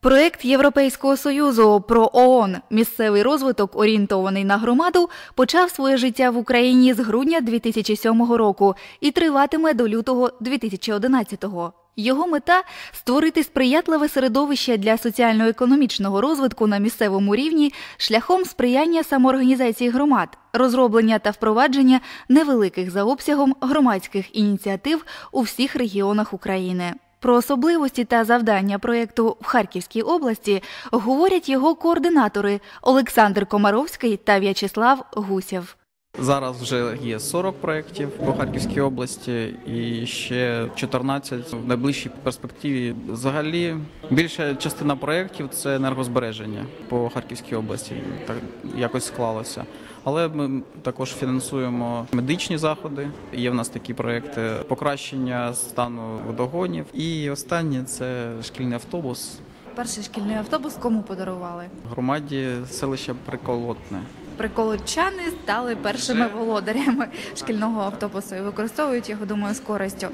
Проект Європейського союзу про ООН місцевий розвиток, орієнтований на громаду, почав своє життя в Україні з грудня 2007 року і триватиме до лютого 2011-го. Його мета створити сприятливе середовище для соціально-економічного розвитку на місцевому рівні шляхом сприяння самоорганізації громад, розроблення та впровадження невеликих за обсягом громадських ініціатив у всіх регіонах України. Про особливості та завдання проєкту в Харківській області говорять його координатори Олександр Комаровський та В'ячеслав Гусєв. Зараз вже є 40 проєктів по Харківській області і ще 14 в найближчій перспективі. Взагалі, більша частина проєктів це енергозбереження по Харківській області. Так якось склалося. Але ми також фінансуємо медичні заходи. Є в нас такі проекти покращення стану водогонів. І останнє це шкільний автобус Перший шкільний автобус кому подарували? громаді селища Приколотне. Приколочани стали першими володарями шкільного автобусу і використовують його, думаю, з користю.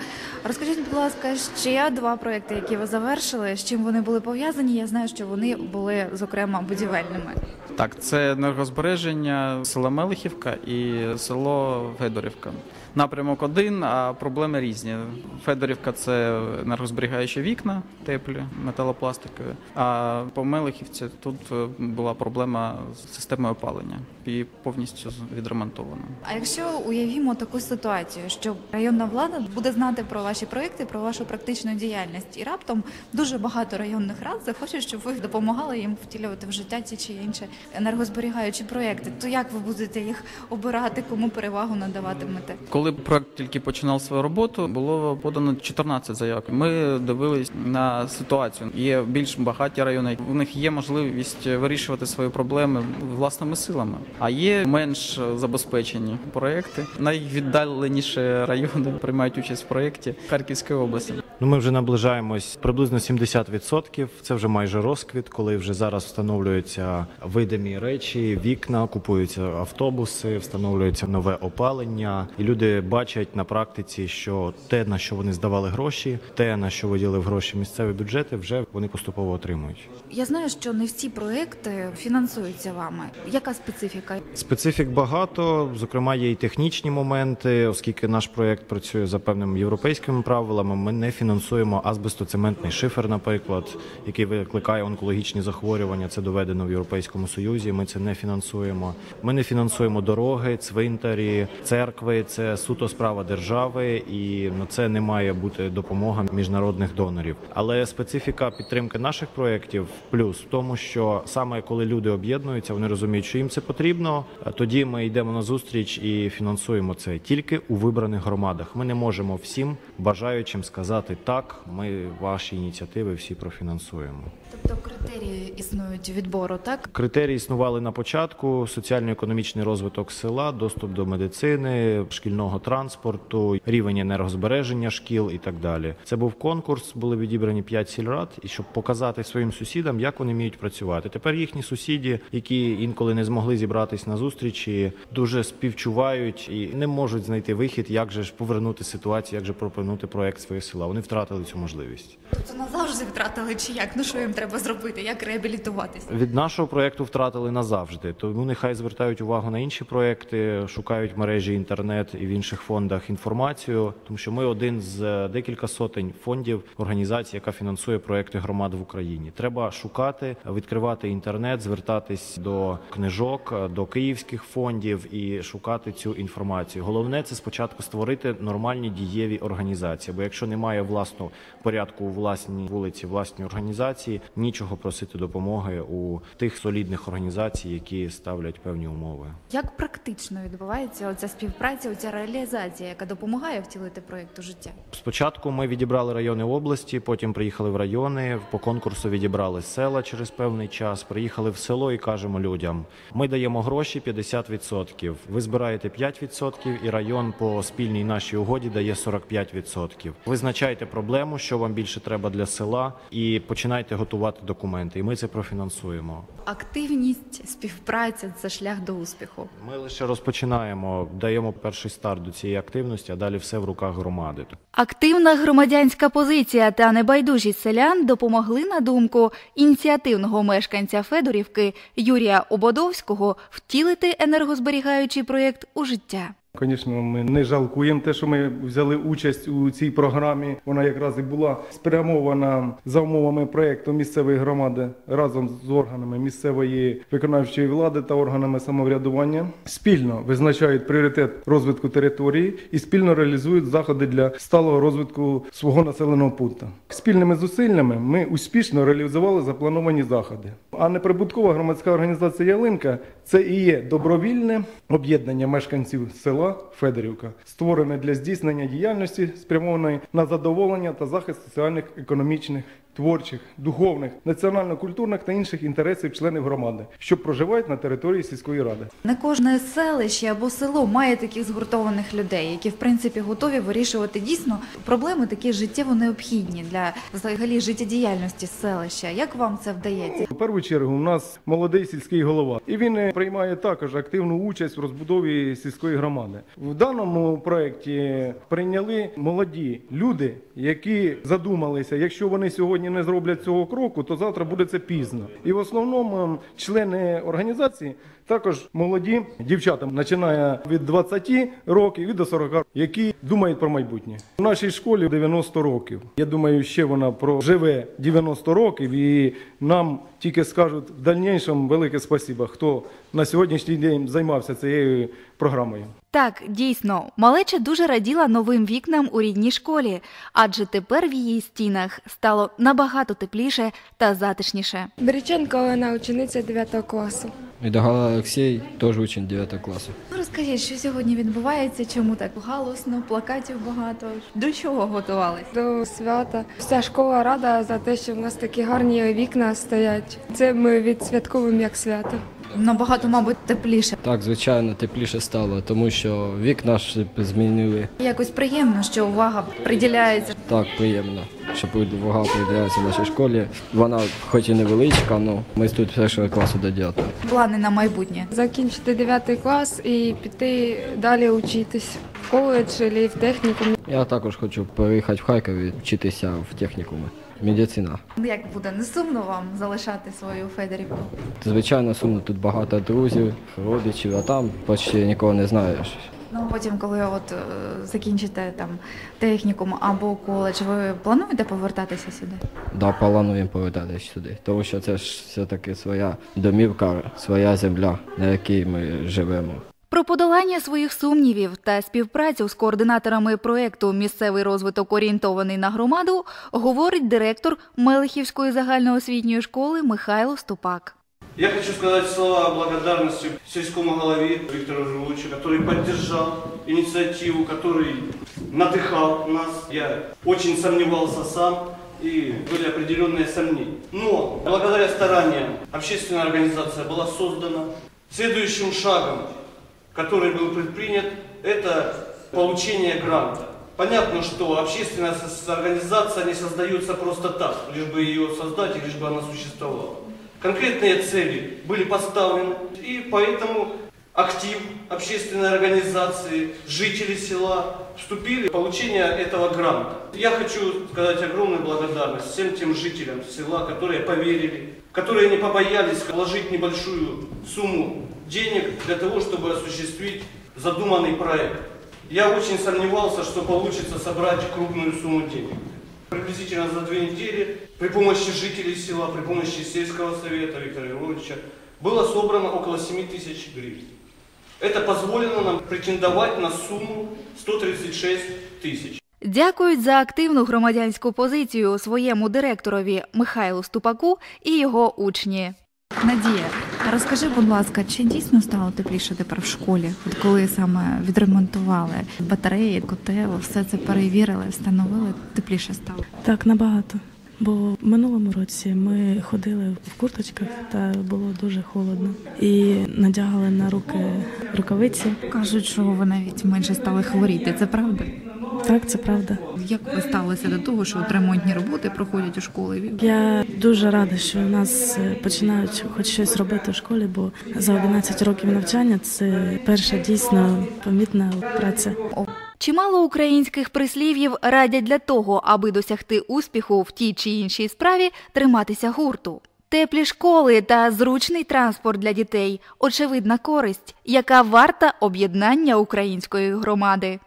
Розкажіть, будь ласка, ще два проекти, які ви завершили. З чим вони були пов'язані? Я знаю, що вони були зокрема будівельними. Так, це енергозбереження села Мелихівка і село Федорівка. Напрямок один, а проблеми різні. Федорівка це енергозберігаючі вікна, теплі, металопластикові. А по Мелихівці тут була проблема з системою опалення і повністю відремонтована. А якщо уявімо таку ситуацію, що районна влада буде знати про ваші проекти, про вашу практичну діяльність, і раптом дуже багато районних рад захочуть, щоб ви допомагали їм втілювати в життя ті чи інші енергозберігаючі проекти, то як ви будете їх обирати, кому перевагу надаватимете? Коли проект тільки починав свою роботу, було подано 14 заявок. Ми дивились на ситуацію. Є більш багаті райони. У них є можливість вирішувати свої проблеми власними силами. А є менш забезпечені проекти. Найвіддаленіші райони приймають участь в проєкті Харківської області. Ну, ми вже наближаємось приблизно 70%. Це вже майже розквіт, коли вже зараз встановлюються видимі речі, вікна, купуються автобуси, встановлюється нове опалення, і люди бачать на практиці, що те, на що вони здавали гроші, те, на що виділив гроші місцеві бюджети, вже вони поступово отримують. Я знаю, що не всі проекти фінансуються вами. Яка специфіка? Специфік багато, зокрема, є і технічні моменти, оскільки наш проєкт працює за певними європейськими правилами. Ми не фінансуємо азбестоцементний шифер, наприклад, який викликає онкологічні захворювання. Це доведено в Європейському Союзі. Ми це не фінансуємо. Ми не фінансуємо дороги, цвинтарі, церкви. Це суто справа держави, і на це не має бути допомога міжнародних донорів. Але специфіка підтримки наших проєктів плюс в тому, що саме коли люди об'єднуються, вони розуміють, що їм це потрібно. Тоді ми йдемо на зустріч і фінансуємо це тільки у вибраних громадах. Ми не можемо всім бажаючим сказати так. Ми ваші ініціативи всі профінансуємо. Тобто критерії існують відбору, так? Критерії існували на початку: соціально-економічний розвиток села, доступ до медицини, шкільного транспорту, рівень енергозбереження шкіл і так далі. Це був конкурс, були відібрані 5 сільрад, і щоб показати своїм сусідам, як вони вміють працювати. Тепер їхні сусіди, які інколи не змогли зібратись на зустрічі, дуже співчувають і не можуть знайти вихід, як же ж повернути ситуацію, як же пропонувати проект своє села. Вони втратили цю можливість. Тобто назавжди втратили чи як? Ну що їм треба зробити? Як реабілітуватися? Від нашого проекту втратили назавжди. Тому нехай звертають увагу на інші проекти, шукають в мережі інтернет і в інших фондах інформацію, тому що ми один з е, декілька сотень фондів організацій, яка фінансує проекти громад в Україні. Треба шукати, відкривати інтернет, звертатись до книжок, е, до київських фондів і шукати цю інформацію. Головне це спочатку створити нормальні дієві організації. Бо якщо немає власного порядку у власній вулиці, власній організації, нічого просити допомоги у тих солідних організацій, які ставлять певні умови. Як практично відбувається оця співпраця, оця реалізація, яка допомагає втілити проєкт у життя? Спочатку ми відібрали райони області, потім приїхали в райони. По конкурсу відібрали села через певний час. Приїхали в село і кажемо людям: ми даємо гроші 50%, Ви збираєте 5% і район по спільній нашій угоді дає 45%. Визначайте вивчайте проблему, що вам більше треба для села, і починайте готувати документи. І ми це профінансуємо. Активність, співпраця це шлях до успіху. Ми лише розпочинаємо, даємо перший старт до цієї активності, а далі все в руках громади. Активна громадянська позиція та небайдужість селян допомогли на думку ініціативного мешканця Федорівки Юрія Ободовського втілити енергозберігаючий проєкт у життя. Звісно, ми не жалкуємо те, що ми взяли участь у цій програмі. Вона якраз і була спрямована за умовами проєкту місцевої громади разом з органами місцевої виконавчої влади та органами самоврядування. Спільно визначають пріоритет розвитку території і спільно реалізують заходи для сталого розвитку свого населеного пункту. Спільними зусиллями ми успішно реалізували заплановані заходи. А неприбуткова громадська організація Ялинка це і є добровільне об'єднання мешканців села Федорівка, створене для здійснення діяльності, спрямованої на задоволення та захист соціальних, економічних, творчих, духовних, національно-культурних та інших інтересів членів громади, що проживають на території сільської ради. Не кожне селище або село має таких згуртованих людей, які в принципі готові вирішувати дійсно проблеми такі життєво необхідні для взагалі життєдіяльності селища. Як вам це вдається? У першу чергу у нас молодий сільський голова, і він е, приймає також активну участь в розбудові сільської громади. В даному проєкті прийняли молоді люди, які задумалися, якщо вони сьогодні не зроблять цього кроку, то завтра буде це пізно. І в основному члени організації також молоді дівчата, починає від 20 років і до 40, які думають про майбутнє. У нашій школі 90 років. Я думаю, ще вона проживе 90 років, і нам тільки скажуть в дальнішому велике спасибо, хто на сьогоднішній день займався цією програмою. Так, дійсно, малеча дуже раділа новим вікнам у рідній школі, адже тепер в її стінах стало набагато тепліше та затишніше. Береченко Олена, учениця 9 класу. Відогала Олексій, теж учень 9 класу. Ну, Розкажіть, що сьогодні відбувається, чому так галосно, плакатів багато. До чого готувались? До свята. Вся школа рада за те, що в нас такі гарні вікна стоять. Це ми відсвятковуємо як свято. Набагато, мабуть, тепліше. Так, звичайно, тепліше стало, тому що вікна ж змінили. Якось приємно, що увага приділяється. Так, приємно, що увага приділяється нашій школі. Вона хоч і невеличка, але ми тут першого класу до 9. Плани на майбутнє. Закінчити 9 клас і піти далі учитись в коледж або в технікум. Я також хочу переїхати в Харків і вчитися в технікумі. Медицина. Як буде не сумно вам залишати свою Федорівку? Звичайно, сумно, тут багато друзів, родичів, а там почти нікого не знаєш. Ну а потім, коли от е, закінчите там технікум або коледж, ви плануєте повертатися сюди? Да, плануємо повертатися сюди, тому що це ж все-таки своя домівка, своя земля, на якій ми живемо. Про подолання своїх сумнівів та співпрацю з координаторами проєкту Місцевий розвиток орієнтований на громаду говорить директор Мелихівської загальноосвітньої школи Михайло Ступак. Я хочу сказать слова благодарности сельскому голове Виктору Живучу, который поддержал инициативу, который надыхал нас. Я очень сомневался сам, и были определенные сомнения. Но благодаря стараниям общественная организация была создана. Следующим шагом, который был предпринят, это получение гранта. Понятно, что общественная организация не создается просто так, лишь бы ее создать и лишь бы она существовала. Конкретные цели были поставлены, и поэтому актив общественной организации, жители села вступили в получение этого гранта. Я хочу сказать огромную благодарность всем тем жителям села, которые поверили, которые не побоялись вложить небольшую сумму денег для того, чтобы осуществить задуманный проект. Я очень сомневался, что получится собрать крупную сумму денег. Приблизительно за две недели при помощи жителей села, при помощи сельского совета Виктора Егоровича было собрано около 7 тысяч гривен. Это позволило нам претендовать на сумму 136 тысяч. Дякують за активну громадянську позицію своєму директорові Михайлу Ступаку і його учні. Надія, розкажи, будь ласка, чи дійсно стало тепліше тепер в школі? От коли саме відремонтували батареї, котел, все це перевірили, встановили, тепліше стало. Так, набагато. Бо в минулому році ми ходили в курточках та було дуже холодно. І надягали на руки рукавиці. Кажуть, що ви навіть менше стали хворіти. Це правда? Так, це правда. Як ви ставилися до того, що от ремонтні роботи проходять у школі? Я дуже рада, що у нас е, починають хоч щось робити в школі, бо за 11 років навчання це перша дійсно помітна праця. Чимало українських прислів'їв радять для того, аби досягти успіху в тій чи іншій справі, триматися гурту. Теплі школи та зручний транспорт для дітей очевидна користь, яка варта об'єднання української громади.